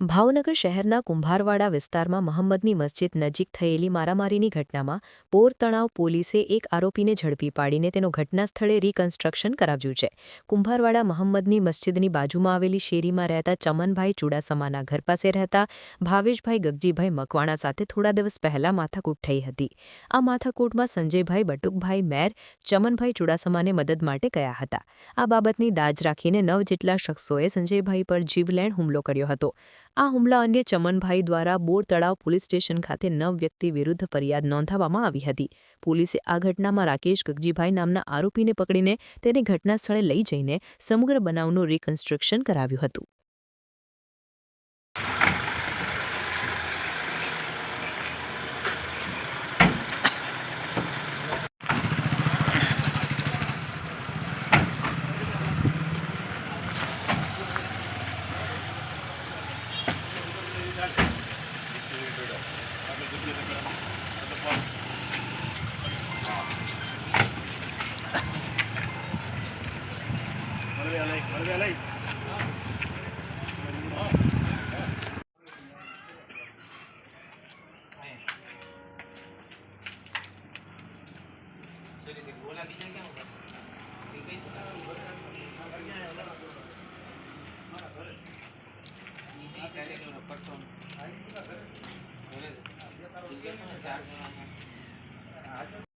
ભાવનગર શહેરના કુંભારવાડા વિસ્તારમાં મહંમદની મસ્જિદ નજીક થયેલી મારામારીની ઘટનામાં પોર તણાવ પોલીસે એક આરોપીને ઝડપી પાડીને તેનો ઘટના સ્થળે રિકન્સ્ટ્રક્શન કરાવ્યું છે. કુંભારવાડા મહંમદની મસ્જિદની બાજુમાં આવેલી શેરીમાં રહેતા ચમનભાઈ ચુડાસમાના ઘર પાસે રહેતા ભાવેશભાઈ ગગજીભાઈ મકવાણા સાથે થોડા દિવસ પહેલા માથાકૂટ થઈ હતી. આ માથાકૂટમાં સંજયભાઈ બટુકભાઈ મેર, ચમનભાઈ ચુડાસમાને મદદ માટે ગયા હતા. આ બાબતની દાજ રાખીને નવ જેટલા શખ્સોએ સંજયભાઈ પર જીવલેણ હુમલો કર્યો હતો. આ હુમલા અંગે ચમનભાઈ દ્વારા બોર તળાવ પોલીસ સ્ટેશન ખાતે નવ વ્યક્તિ વિરુદ્ધ ફરિયાદ નોંધાવવામાં આવી હતી. પોલીસે આ ઘટનામાં રાકેશ ગગજીભાઈ નામના આરોપીને પકડીને તેને ઘટના સ્થળે લઈ જઈને સમગ્ર બનાવનું રિકન્સ્ટ્રક્શન કરાવ્યું હતું. Jadi, di bulan ini kan, ચાર જણા